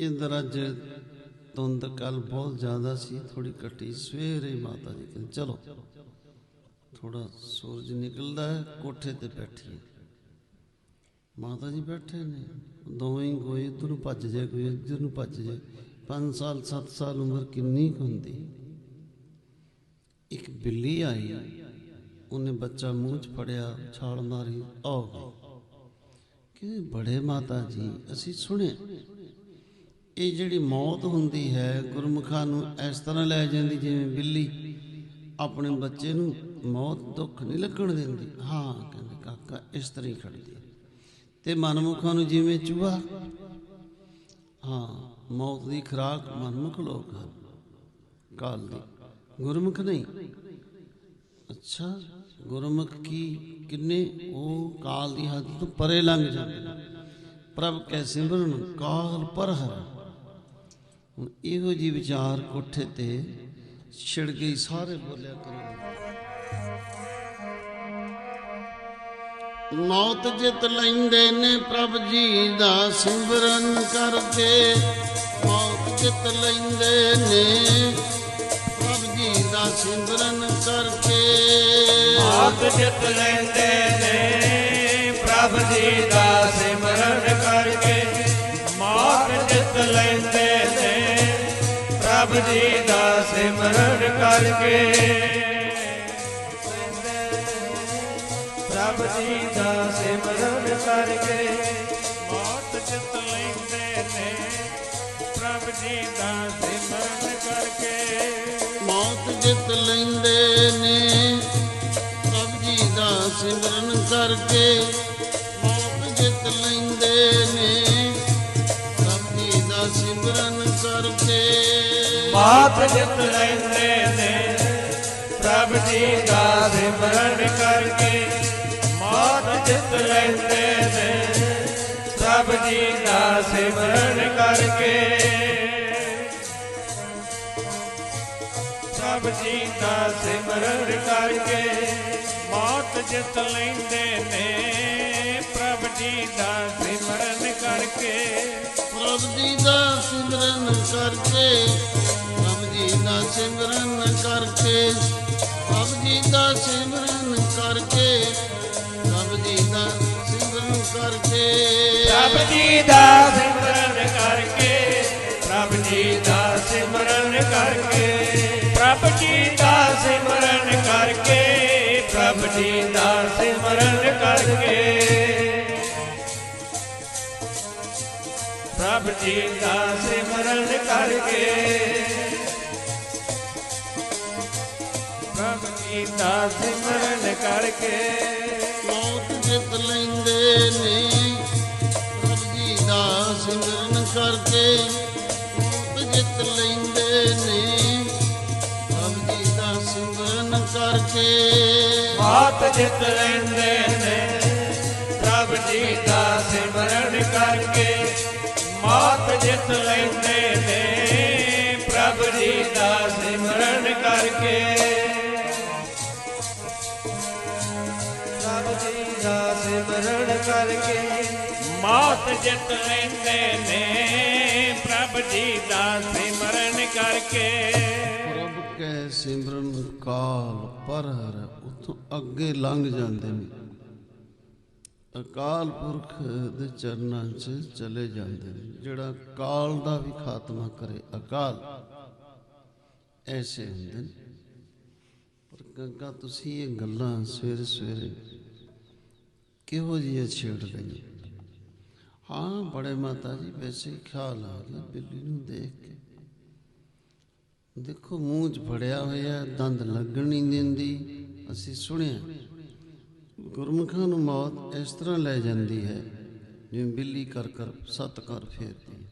ਇੰਦਰ ਅੱਜ ਧੁੰਦ ਕੱਲ ਬਹੁਤ ਜ਼ਿਆਦਾ ਸੀ ਥੋੜੀ ਘਟੀ। ਸਵੇਰੇ ਮਾਤਾ ਜੀ ਕਹਿੰਦੇ, ਚਲੋ ਥੋੜਾ ਸੂਰਜ ਨਿਕਲਦਾ ਹੈ, ਕੋਠੇ ਤੇ ਬੈਠੀਏ। ਮਾਤਾ ਜੀ ਬੈਠੇ ਨੇ। ਦੋਵੇਂ ਕੋਈ ਇੱਧਰ ਨੂੰ ਭੱਜ ਜਾਏ, ਕੋਈ ਇੱਧਰ ਨੂੰ ਭੱਜ ਜਾਏ। 5 ਸਾਲ 7 ਸਾਲ ਉਮਰ ਕਿੰਨੀ ਕੁ ਹੁੰਦੀ? ਇੱਕ ਬਿੱਲੀ ਆਈ, ਉਹਨੇ ਬੱਚਾ ਮੂੰਹ 'ਚ ਫੜਿਆ, ਛਾਲ ਮਾਰੀ ਆ ਗਈ ਕਿ ਬੜੇ ਮਾਤਾ ਜੀ, ਅਸੀਂ ਸੁਣੇ ਇਹ ਜਿਹੜੀ ਮੌਤ ਹੁੰਦੀ ਹੈ, ਗੁਰਮੁਖਾਂ ਨੂੰ ਇਸ ਤਰ੍ਹਾਂ ਲੈ ਜਾਂਦੀ, ਜਿਵੇਂ ਬਿੱਲੀ ਆਪਣੇ ਬੱਚੇ ਨੂੰ ਮੌਤ ਦੁੱਖ ਨਹੀਂ ਲੱਗਣ ਦਿੰਦੀ। ਹਾਂ, ਕਹਿੰਦੇ ਕਾਕਾ, ਇਸ ਤਰ੍ਹਾਂ ਹੀ ਖੜਦੀ ਤੇ ਮਨਮੁਖਾਂ ਨੂੰ ਜਿਵੇਂ ਚੂਹਾ। ਹਾਂ, ਮੌਤ ਦੀ ਖੁਰਾਕ ਮਨਮੁਖ ਲੋਕ ਹਨ। ਕਾਲ ਦੀ। ਗੁਰਮੁਖ ਨਹੀਂ। ਅੱਛਾ, ਗੁਰਮੁਖ ਕੀ ਕਿੰਨੇ? ਉਹ ਕਾਲ ਦੀ ਹੱਦ ਤੋਂ ਪਰੇ ਲੰਘ ਜਾਂਦੇ ਪ੍ਰਭ ਕੈ ਸਿਮਰਨ, ਕਾਲ ਪਰ ਹਰ। ਹੁਣ ਇਹੋ ਜੀ ਵਿਚਾਰ ਕੋਠੇ ਤੇ ਛਿੜ ਗਈ, ਸਾਰੇ ਬੋਲਿਆ ਕਰੋ ਮੌਤ ਜਿੱਤ ਲੈਂਦੇ ਨੇ ਪ੍ਰਭ ਜੀ ਦਾ ਸਿਮਰਨ ਕਰਕੇ। ਮੌਤ ਜਿੱਤ ਲੈਂਦੇ ਨੇ ਪ੍ਰਭ ਜੀ ਦਾ ਸਿਮਰਨ ਕਰਕੇ। ਆਪ ਜਿੱਤ ਲੈਂਦੇ ਨੇ ਪ੍ਰਭ ਜੀ ਦਾ ਸਿਮਰਨ ਕਰਕੇ। ਪ੍ਰਭ ਜੀ ਦਾ ਸਿਮਰਨ ਕਰਕੇ। ਮਾਤ ਜਿੱਤ ਲੈਂਦੇ ਨੇ। ਪ੍ਰਭ ਜੀ ਦਾ ਸਿਮਰਨ ਕਰਕੇ। ਮੌਤ ਜਿੱਤ ਲੈਂਦੇ ਨੇ। ਪ੍ਰਭ ਜੀ ਦਾ ਸਿਮਰਨ ਕਰਕੇ। ਮੌਤ ਜਿੱਤ ਲੈਂਦੇ पाप जित रहने ने प्रभु जी का विवरण करके मौत जित रहने ने प्रभु जी का सिमरण करके। प्रभु जी का सिमरण करके मौत जित लेंदे ने प्रभु जी का सिमरन करके। प्रभु जी का सिमरन करके ਕਰਕੇ। ਪ੍ਰਭ ਜੀ ਦਾ ਸਿਮਰਨ ਕਰਕੇ, ਪ੍ਰਭ ਜੀ ਦਾ ਸਿਮਰਨ ਕਰਕੇ। ਪ੍ਰਭ ਜੀ ਦਾ ਸਿਮਰਨ ਕਰਕੇ, ਪ੍ਰਭ ਜੀ ਦਾ ਸਿਮਰਨ ਕਰਕੇ। ਪ੍ਰਭ ਜੀ ਦਾ ਸਿਮਰਨ ਕਰਕੇ। ਪ੍ਰਭ ਜੀ ਦਾ ਸਿਮਰਨ ਕਰਕੇ। ਮੌਤ ਲੈਂਦੇ ਨੇ। ਪ੍ਰਭ ਜੀ ਦਾ ਸਿਮਰਨ ਕਰਕੇ ਮੌਤ ਜਿੱਤ ਲੈਂਦੇ ਨੇ। ਪ੍ਰਭ ਜੀ ਦਾ ਸਿਮਰਨ ਕਰਕੇ ਮਾਤ ਜਿੱਤ ਲੈਂਦੇ ਨੇ। ਪ੍ਰਭ ਜੀ ਦਾ ਸਿਮਰਨ ਕਰਕੇ ਮਾਤ ਜਿੱਤ ਲੈਂਦੇ ਨੇ। ਪ੍ਰਭ ਜੀ ਦਾ ਸਿਮਰਨ ਕਰਕੇ ਕਰਕੇ ਮਾਤ ਜਿੱਤ ਲੈਂਦੇ ਨੇ ਪ੍ਰਭ ਜੀ ਦਾ ਸਿਮਰਨ ਕਰਕੇ। ਪ੍ਰਭ ਕੈ ਸਿਮਰਨ ਕਾਲ ਪਰ ਹਰ ਉਥੋਂ ਅੱਗੇ ਲੰਘ ਜਾਂਦੇ ਨੇ। ਅਕਾਲ ਪੁਰਖ ਦੇ ਚਰਨਾਂ 'ਚ ਚਲੇ ਜਾਂਦੇ ਨੇ ਜਿਹੜਾ ਕਾਲ ਦਾ ਵੀ ਖਾਤਮਾ ਕਰੇ ਅਕਾਲ। ਐਸੇ ਹੁੰਦੇ ਨੇ। ਪਰ ਗੰਗਾ ਤੁਸੀਂ ਇਹ ਗੱਲਾਂ ਸਵੇਰੇ ਸਵੇਰੇ ਕਿਹੋ ਜਿਹੀਆਂ ਛੇੜ ਲਈਆਂ ਹਾਂ, ਬੜੇ ਮਾਤਾ ਜੀ, ਵੈਸੇ ਖਿਆਲ ਆ ਗਿਆ ਬਿੱਲੀ ਨੂੰ ਦੇਖ ਕੇ। ਦੇਖੋ, ਮੂੰਹ 'ਚ ਫੜਿਆ ਹੋਇਆ, ਦੰਦ ਲੱਗਣ ਨਹੀਂ ਦਿੰਦੀ, ਅਸੀਂ ਸੁਣਿਆ। ਗੁਰਮੁਖਾਂ ਨੂੰ ਮੌਤ ਇਸ ਤਰ੍ਹਾਂ ਲੈ ਜਾਂਦੀ ਹੈ, ਜਿਵੇਂ ਬਿੱਲੀ ਕਰ ਕਰ ਸੱਤ ਕਰ ਫੇਰਦੀ ਹੈ।